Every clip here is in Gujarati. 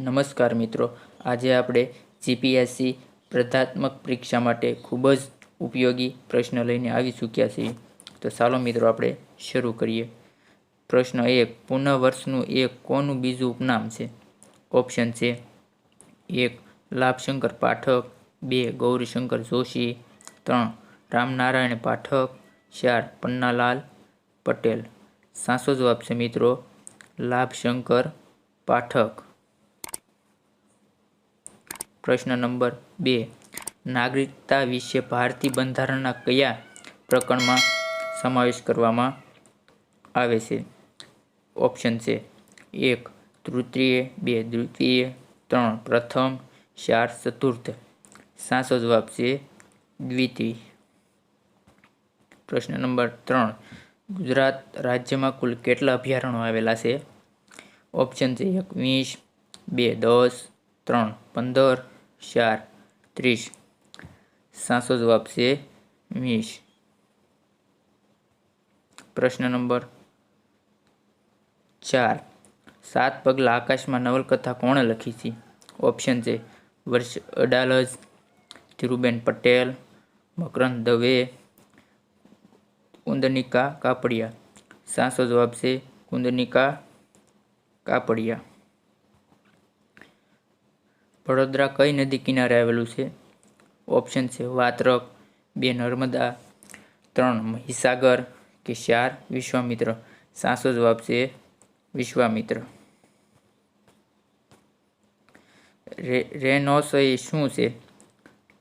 નમસ્કાર મિત્રો. આજે આપણે જીપીએસસી સ્પર્ધાત્મક પરીક્ષા માટે ખૂબ જ ઉપયોગી પ્રશ્ન લઈને આવી ચૂક્યા છીએ. તો ચાલો મિત્રો આપણે શરૂ કરીએ. પ્રશ્ન એક, પુનઃ વર્ષનું એક કોનું બીજું ઉપનામ છે? ઓપ્શન છે એક, લાભશંકર પાઠક, બે, ગૌરીશંકર જોશી, ત્રણ, રામનારાયણ પાઠક, ચાર, પન્નાલાલ પટેલ. સાચો જવાબ છે મિત્રો, લાભશંકર પાઠક. પ્રશ્ન નંબર બે. નાગરિકતા વિશે ભારતીય બંધારણના કયા પ્રકરણમાં સમાવેશ કરવામાં આવે છે? ઓપ્શન છે એક, તૃતીય, બે, દ્વિતીય, ત્રણ, પ્રથમ, ચાર, ચતુર્થ. સાચો જવાબ છે દ્વિતીય. પ્રશ્ન નંબર ત્રણ. ગુજરાત રાજ્યમાં કુલ કેટલા અભયારણ્યો આવેલા છે? ઓપ્શન છે એક, વીસ, બે, દસ ત્રણ, પંદર, ચાર, ત્રીસ. સાસો જવાબ છે વીસ. પ્રશ્ન નંબર ચાર. સાત પગલા આકાશમાં નવલકથા કોણે લખી છે? ઓપ્શન છે વર્ષ અડાલજ, ધીરુબેન પટેલ, મકરંદ દવે કુંદનિકા કાપડિયા. સાસો જવાબ છે કુંદનિકા કાપડિયા. વડોદરા કઈ નદી કિનારે આવેલું છે? ઓપ્શન છે વાત્રક, બે નર્મદા, ત્રણ મહીસાગર કે ચાર વિશ્વામિત્ર. સાચો જવાબ છે વિશ્વામિત્ર. રેનોસ એ શું છે?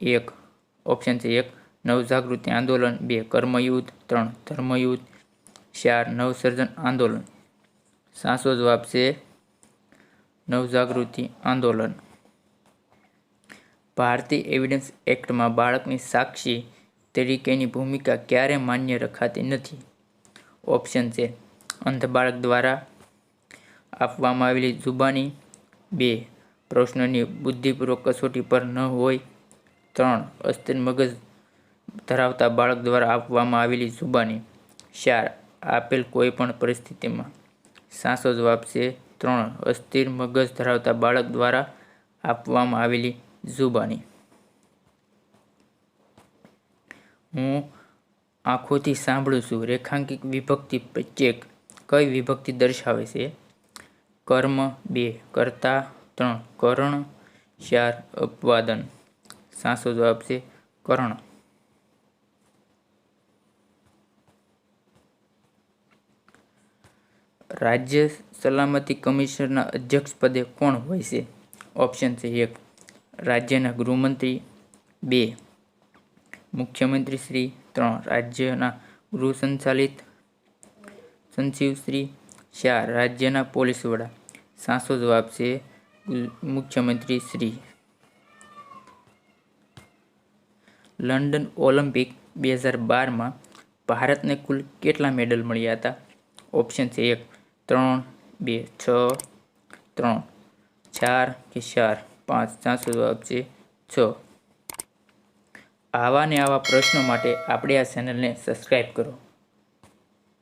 એક. ઓપ્શન છે એક, નવજાગૃતિ આંદોલન. બે, કર્મયુદ્ધ. ત્રણ, ધર્મયુદ્ધ. ચાર, નવસર્જન આંદોલન. સાચો જવાબ છે નવજાગૃતિ આંદોલન. ભારતીય એવિડન્સ એક્ટમાં બાળકની સાક્ષી તરીકેની ભૂમિકા ક્યારે માન્ય રખાતી નથી. ઓપ્શન છે, અંધ બાળક દ્વારા આપવામાં આવેલી જુબાની. બે, પ્રશ્નની બુદ્ધિપૂર્વક કસોટી પર ન હોય. ત્રણ, અસ્થિર મગજ ધરાવતા બાળક દ્વારા આપવામાં આવેલી જુબાની. ચાર, આપેલ કોઈપણ પરિસ્થિતિમાં. સાસો જવાબ છે ત્રણ, અસ્થિર મગજ ધરાવતા બાળક દ્વારા આપવામાં આવેલી જુબાની. હું આંખોથી સાંભળું છું. રેખાંકિત વિભક્તિ ચેક કઈ વિભક્તિ દર્શાવે છે? કર્મ બે, કરતા ત્રણ, કરણ ચાર, અપવાદન. સાચો જવાબ છે કરણ. રાજ્ય સલામતી કમિશનરના અધ્યક્ષ પદે કોણ હોય છે? ઓપ્શન છે એક. રાજ્યના ગૃહમંત્રી બે, મુખ્યમંત્રી શ્રી ત્રણ, રાજ્યના ગૃહ સંચાલિત સચિવ ચાર, રાજ્યના પોલીસ વડા. સાસો જવાબ છે મુખ્યમંત્રી શ્રી. લંડન ઓલિમ્પિક બે હજાર બારમાં ભારતને કુલ કેટલા મેડલ મળ્યા હતા? ઓપ્શન છે એક, ત્રણ, બે, છ, ત્રણ, ચાર કે ચાર? પાંચ સાચો જવાબ છે, છ. આવા ને આવા પ્રશ્નો માટે આપણે આ ચેનલને સબસ્ક્રાઈબ કરો.